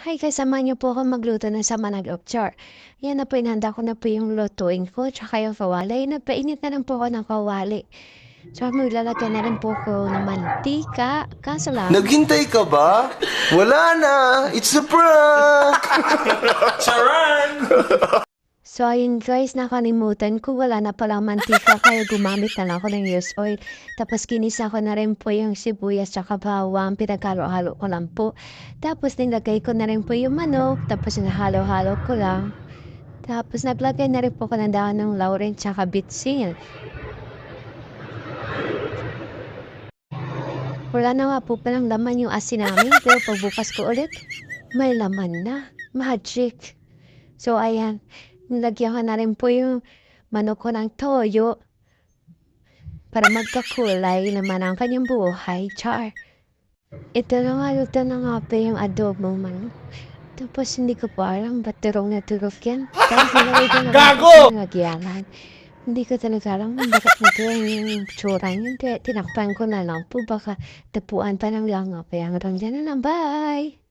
Hi guys, samahan niyo po ako magluto ng samanag char. Yan na po, inhanda ko na po yung lutuin ko, tsaka yung kawali. Nagpainit na lang po ako ng kawali. Tsaka maglalagyan na rin po ko ng mantika. Kaso lang, Naghintay ka ba? Wala na! It's a prank! Charan! So ayun guys, nakalimutan ko wala na palang mantika kaya gumamit na lang ako ng used oil. Tapos kinisa ko na rin po yung sibuyas tsaka bawang, pinaghalo-halo ko lang po. Tapos nilagay ko na rin po yung manok, tapos nahalo-halo ko lang. Tapos naglagay na rin po ko ng dahon ng laurel tsaka bitsin. Wala na nga po palang laman yung asin namin, pero pagbukas ko ulit, may laman na. Magic. So ayan, nilagyan ko na rin po yung manok ko ng toyo para magkakulay naman ang kanyang buhay, char. Ito na nga, ito na nga pa yung adobo man. Tapos hindi ko pa alam ba't turong na turok yan. Tapos nilagay ko na Gago! nagyalan. Hindi ko talaga alam bakit nito yung tsura. Kaya tinakpan ko na lang po baka tapuan pa ng lang. Kaya hanggang dyan na lang. Bye!